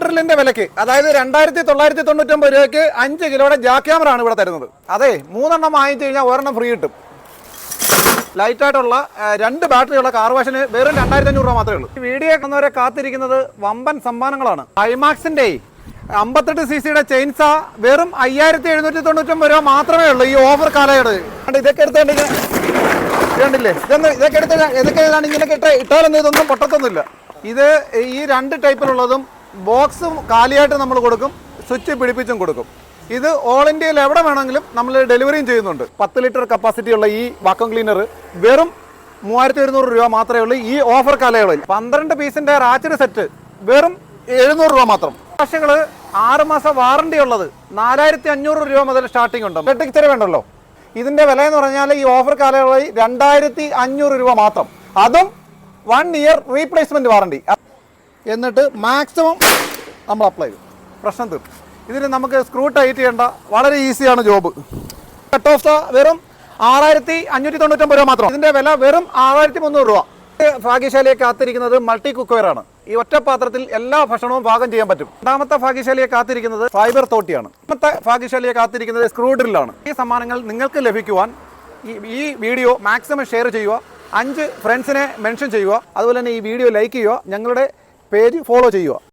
ഡ്രില്ലിന്റെ വിലക്ക് അതായത് രണ്ടായിരത്തി തൊള്ളായിരത്തി തൊണ്ണൂറ്റൊമ്പത് രൂപയ്ക്ക് അഞ്ച് കിലോയുടെ ജാക്ക് ക്യാമറ ആണ് ഇവിടെ തരുന്നത്. അതെ മൂന്നെണ്ണം വാങ്ങിച്ചു കഴിഞ്ഞാൽ ഒരെണ്ണം ഫ്രീ കിട്ടും. ലൈറ്റ് ആയിട്ടുള്ള രണ്ട് ബാറ്ററിയുള്ള കാർ വാഷിന് വെറും രണ്ടായിരത്തി അഞ്ഞൂറ് രൂപ മാത്രമേ ഉള്ളൂ. വീഡിയോ കാണുന്നവരെ കാത്തിരിക്കുന്നത് വമ്പൻ സമ്മാനങ്ങളാണ്. ഐമാക്സിന്റെ അമ്പത്തെട്ട് സി സിയുടെ ചെയിൻസ വെറും അയ്യായിരത്തി എഴുന്നൂറ്റി തൊണ്ണൂറ്റൊമ്പത് രൂപ മാത്രമേ ഉള്ളൂ ഈ ഓഫർ കാലയളവ്. ഇതൊക്കെ എടുത്തേണ്ടില്ലേ ഇതൊന്ന് ഇതൊക്കെ എടുത്ത് ഇതൊക്കെ ഇങ്ങനെ ഇട്ടാലൊന്നും ഇതൊന്നും പൊട്ടത്തൊന്നുമില്ല. ഇത് ഈ രണ്ട് ടൈപ്പിലുള്ളതും ബോക്സും കാലിയായിട്ട് നമ്മൾ കൊടുക്കും സ്വിച്ച് പിടിപ്പിച്ചും കൊടുക്കും. ഇത് ഓൾ ഇന്ത്യയിൽ എവിടെ വേണമെങ്കിലും നമ്മൾ ഡെലിവറിയും ചെയ്യുന്നുണ്ട്. പത്ത് ലിറ്റർ കപ്പാസിറ്റി ഉള്ള ഈ വാക്വം ക്ലീനർ വെറും മൂവായിരത്തി ഒരുന്നൂറ് രൂപ മാത്രമേ ഉള്ളൂ ഈ ഓഫർ കാലയളവിൽ. പന്ത്രണ്ട് പീസിന്റെ റാച്ചഡ് സെറ്റ് വെറും എഴുന്നൂറ് രൂപ മാത്രം. ഭാഷകൾ ആറ് മാസം വാറണ്ടി ഉള്ളത് നാലായിരത്തി അഞ്ഞൂറ് രൂപ മുതൽ സ്റ്റാർട്ടിംഗ് ഉണ്ട്. ഇലക്ട്രിക് വേണ്ടല്ലോ. ഇതിന്റെ വില എന്ന് പറഞ്ഞാൽ ഈ ഓഫർ കാലയളവിൽ രണ്ടായിരത്തി അഞ്ഞൂറ് രൂപ മാത്രം. അതും വൺ ഇയർ റീപ്ലേസ്മെന്റ് വാറണ്ടി എന്നിട്ട് മാക്സിമം നമ്മൾ അപ്ലൈ ചെയ്യും. പ്രശ്നം തീർക്കും ഇതിന് നമുക്ക് സ്ക്രൂ ടൈറ്റ് ചെയ്യേണ്ട വളരെ ഈസിയാണ് ജോബ് കട്ട് ഓഫ് വെറും ആറായിരത്തി അഞ്ഞൂറ്റി തൊണ്ണൂറ്റൊമ്പത് രൂപ മാത്രം. ഇതിന്റെ വില വെറും ആറായിരത്തി മുന്നൂറ് രൂപ ഭാഗ്യശാലിയെ കാത്തിരിക്കുന്നത് മൾട്ടി കുക്ക്വെയർ ആണ്. ഈ ഒറ്റ പാത്രത്തിൽ എല്ലാ ഭക്ഷണവും പാകം ചെയ്യാൻ പറ്റും. രണ്ടാമത്തെ ഭാഗ്യശാലിയെ കാത്തിരിക്കുന്നത് ഫൈബർ തോട്ടിയാണ്. രണ്ടാമത്തെ ഭാഗ്യശാലിയെ കാത്തിരിക്കുന്നത് സ്ക്രൂ ഡ്രില്ലാണ് ഈ സമ്മാനങ്ങൾ നിങ്ങൾക്ക് ലഭിക്കുവാൻ ഈ വീഡിയോ മാക്സിമം ഷെയർ ചെയ്യുക. അഞ്ച് ഫ്രണ്ട്സിനെ മെൻഷൻ ചെയ്യുക. അതുപോലെ തന്നെ ഈ വീഡിയോ ലൈക്ക് ചെയ്യുക. ഞങ്ങളുടെ പേജ് ഫോളോ ചെയ്യുക.